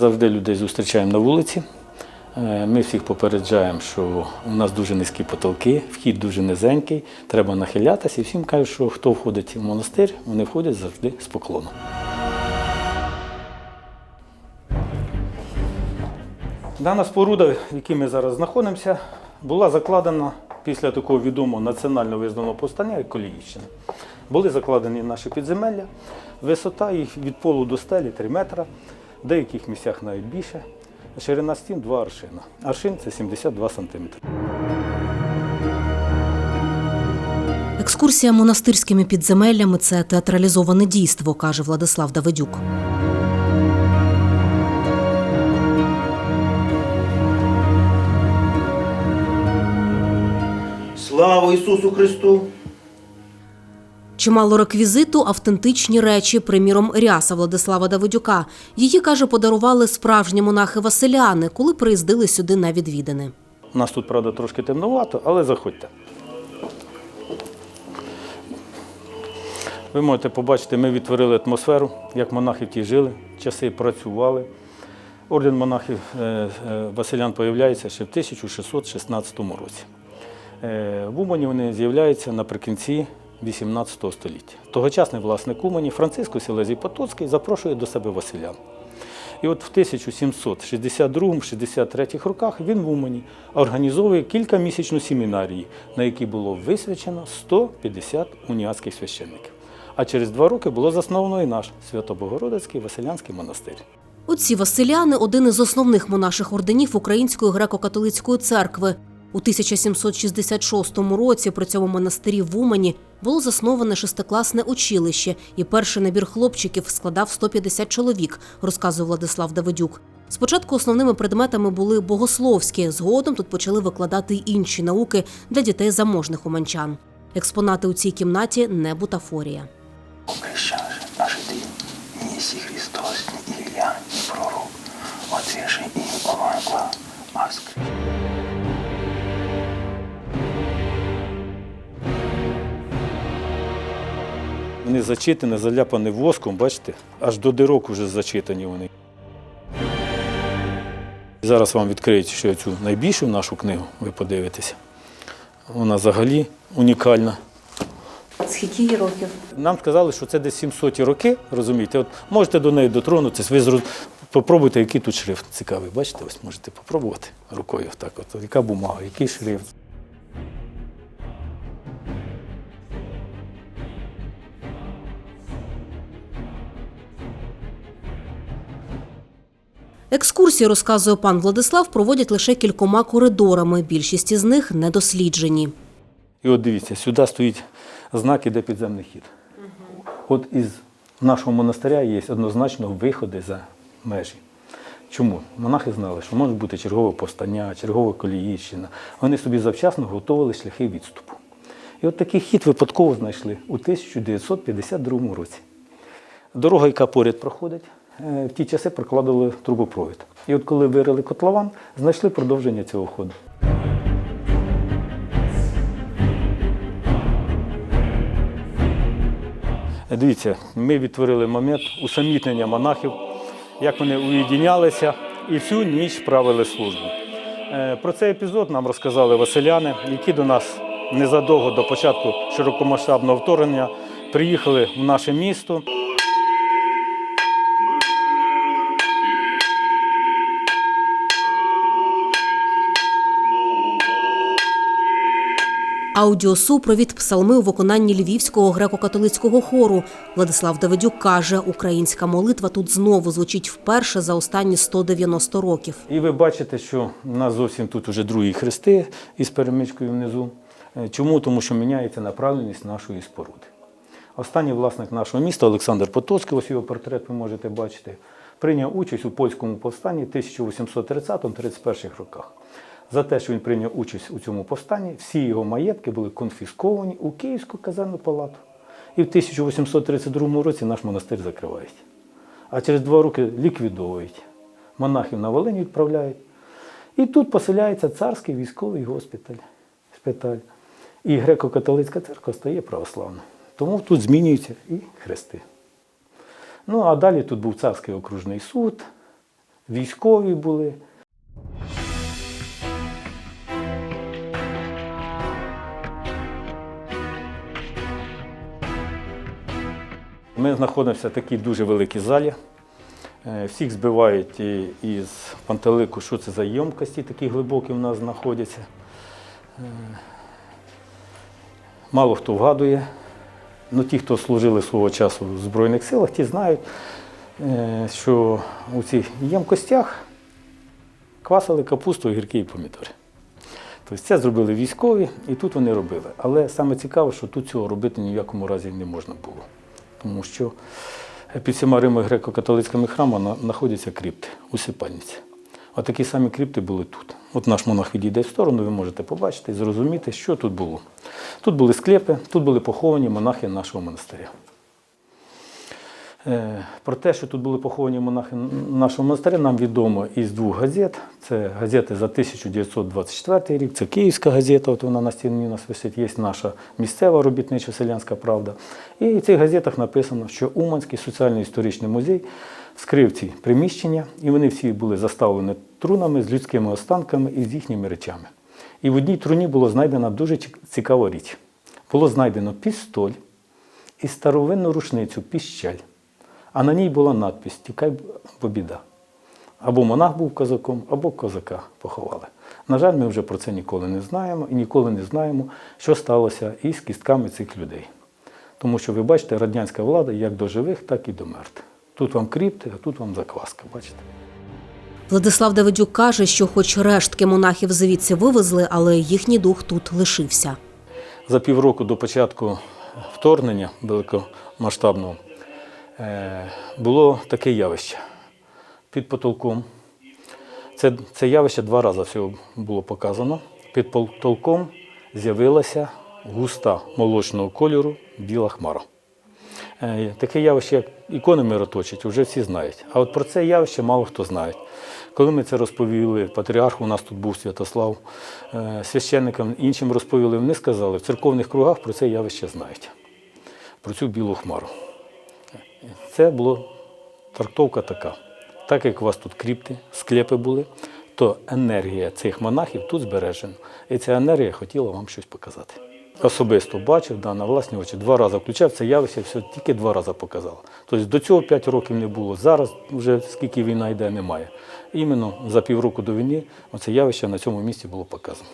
Завжди людей зустрічаємо на вулиці. Е, Ми всіх попереджаємо, що у нас дуже низькі потолки, вхід дуже низенький, треба нахилятися. І всім кажуть, що хто входить в монастир, вони входять завжди з поклоном. Дана споруда, в якій ми зараз знаходимося, була закладена після такого відомого національно визнаного повстання, як Коліївщина. Були закладені наші підземелля. Висота їх від полу до стелі 3 метри, в деяких місцях навіть більше. Ширина стін 2 аршина. Аршин це 72 сантиметри. Екскурсія монастирськими підземеллями це театралізоване дійство, каже Владислав Давидюк. Слава Ісусу Христу! Чимало реквізиту, автентичні речі, приміром ряса Владислава Давидюка. Її, каже, подарували справжні монахи Василяни, коли приїздили сюди на відвідини. У нас тут, правда, трошки темновато, але заходьте. Ви можете побачити, ми відтворили атмосферу, як монахи ті жили, часи працювали. Орден монахів е, е, Василян появляється ще в 1616 році. Е, В Умані вони з'являються наприкінці 18 століття. Тогочасний власник Умані Франциско Сілезій Потоцький запрошує до себе Василян. І от в 1762-63 роках він в Умані організовує кількамісячну семінарію, на якій було висвячено 150 уніатських священників. А через два роки було засновано і наш Свято-Богородицький Василянський монастир. Отці Василяни один із основних монаших орденів Української греко-католицької церкви. У 1766 році при цьому монастирі в Умані було засноване шестикласне училище, і перший набір хлопчиків складав 150 чоловік, розказує Владислав Давидюк. Спочатку основними предметами були богословські, згодом тут почали викладати й інші науки для дітей заможних уманчан. Експонати у цій кімнаті не бутафорія. Же наши ты, неси Христос, ни Илья, ни пророк, отвеши им овангла, аскр. Вони зачитані, заляпані воском, бачите, аж до дирок вже зачитані вони. Зараз вам відкриють ще цю найбільшу нашу книгу, ви подивитеся. Вона взагалі унікальна. Скільки їй років? Нам сказали, що це десь 700 роки, розумієте? От можете до неї дотронутися, ви зроз... попробуйте, який тут шрифт цікавий. Бачите, ось можете попробувати рукою. Так, от яка бумага, який шрифт. Екскурсії, розказує пан Владислав, проводять лише кількома коридорами. Більшість із них недосліджені. І от дивіться, сюди стоїть знак, іде підземний хід. От із нашого монастиря є однозначно виходи за межі. Чому? Монахи знали, що може бути чергове повстання, чергова коліївщина. Вони собі завчасно готували шляхи відступу. І от такий хід випадково знайшли у 1952 році. Дорога, яка поряд проходить, в ті часи прокладали трубопровід. І от коли вирили котлован, знайшли продовження цього ходу. Дивіться, ми відтворили момент усамітнення монахів, як вони уєдінялися і всю ніч правили службу. Е, Про цей епізод нам розказали василяни, які до нас незадовго до початку широкомасштабного вторгнення приїхали в наше місто. Аудіосупровід псалми у виконанні львівського греко-католицького хору. Владислав Давидюк каже, українська молитва тут знову звучить вперше за останні 190 років. І ви бачите, що у нас зовсім тут вже другі хрести із перемичкою внизу. Е, Чому? Тому що міняється направленість нашої споруди. Останній власник нашого міста Олександр Потоцький, ось його портрет ви можете бачити, прийняв участь у польському повстанні в 1830-31 роках. За те, що він прийняв участь у цьому повстанні, всі його маєтки були конфісковані у Київську казенну палату. І в 1832 році наш монастир закривають. А через два роки ліквідовують. Монахів на Волинь відправляють. І тут поселяється царський військовий госпіталь. Шпиталь. І греко-католицька церква стає православною. Тому тут змінюються і хрести. Ну, а далі тут був царський окружний суд, військові були. Ми знаходимося в такій дуже великій залі. Е, Всіх збивають із пантелику, що це за ємкості такі глибокі в нас знаходяться. Е, Мало хто вгадує. Ну, ті, хто служили свого часу в Збройних силах, ті знають, е, що у цих ємкостях квасили капусту, огірки і помідори. Тобто це зробили військові, і тут вони робили. Але саме цікаво, що тут цього робити ні в якому разі не можна було. Тому що під всіма Рими греко-католицькими храмами знаходяться крипти, усипальниці. От такі самі крипти були тут. От наш монах відійде в сторону, ви можете побачити і зрозуміти, що тут було. Тут були склепи, тут були поховані монахи нашого монастиря. Е, Про те, що тут були поховані монахи нашого монастиря, нам відомо із двох газет. Це газети за 1924 рік, це Київська газета, от вона на стіні у нас висить, є наша місцева робітнича селянська правда. І в цих газетах написано, що Уманський соціально-історичний музей вскрив ці приміщення, і вони всі були заставлені трунами з людськими останками і з їхніми речами. І в одній труні було знайдена дуже цікава річ. Було знайдено пістоль і старовинну рушницю піщаль. А на ній була надпись Тікай бо біда. Або монах був козаком, або козака поховали. На жаль, ми вже про це ніколи не знаємо і ніколи не знаємо, що сталося із кістками цих людей. Тому що ви бачите, радянська влада як до живих, так і до мертвих. Тут вам кріпти, а тут вам закваска, бачите? Владислав Давидюк каже, що хоч рештки монахів звідси вивезли, але їхній дух тут лишився. За півроку до початку вторгнення великомасштабного було таке явище під потолком. Це, це явище два рази всього було показано. Під потолком з'явилася густа молочного кольору біла хмара. Е, Таке явище, як ікони мироточить, вже всі знають. А от про це явище мало хто знає. Коли ми це розповіли патріарху, у нас тут був Святослав, е, священникам іншим розповіли, вони сказали, в церковних кругах про це явище знають, про цю білу хмару. Це була трактовка така. Так як у вас тут кріпти, склепи були, то енергія цих монахів тут збережена. І ця енергія хотіла вам щось показати. Особисто бачив, да, на власні очі, два рази включав це явище, все тільки два рази показало. Тобто до цього 5 років не було. Зараз вже скільки війна йде, немає. Іменно за півроку до війни оце явище на цьому місці було показано.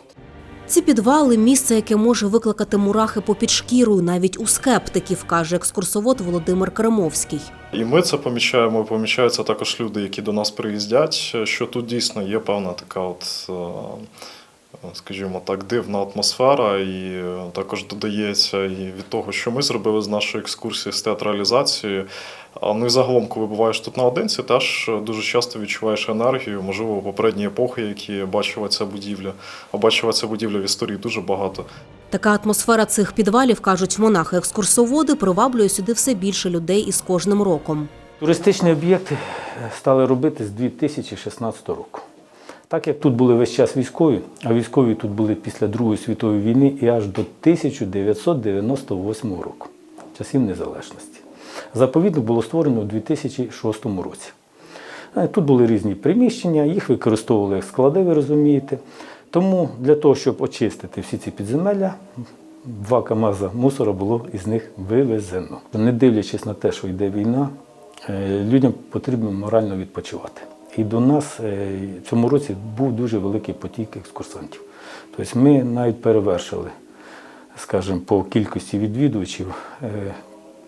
Ці підвали місце, яке може викликати мурахи попід шкірою, навіть у скептиків, каже екскурсовод Володимир Кремовський. І ми це помічаємо. і Помічаються також люди, які до нас приїздять. Що тут дійсно є певна така, от, е, скажімо так, дивна атмосфера, і е, також додається і від того, що ми зробили з нашої екскурсії з театралізацією. А ну і загалом, коли буваєш тут наодинці, теж дуже часто відчуваєш енергію, можливо, попередні епохи, які бачила ця будівля. А бачила ця будівля в історії дуже багато. Така атмосфера цих підвалів, кажуть монахи-екскурсоводи, приваблює сюди все більше людей із кожним роком. Туристичні об'єкти стали робити з 2016 року. Так як тут були весь час військові, а військові тут були після Другої світової війни і аж до 1998 року, часів незалежності. Заповідник було створено у 2006 році. Е, Тут були різні приміщення, їх використовували як склади, ви розумієте. Тому для того, щоб очистити всі ці підземелля, два КАМАЗа мусора було із них вивезено. Не дивлячись на те, що йде війна, е, людям потрібно морально відпочивати. І до нас е, цьому році був дуже великий потік екскурсантів. Тобто ми навіть перевершили, скажімо, по кількості відвідувачів е,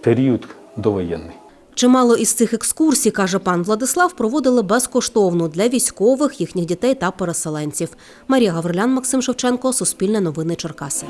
період довоєнний. Чимало із цих екскурсій, каже пан Владислав, проводили безкоштовно для військових, їхніх дітей та переселенців. Марія Гаврилян, Максим Шевченко, Суспільне новини Черкаси.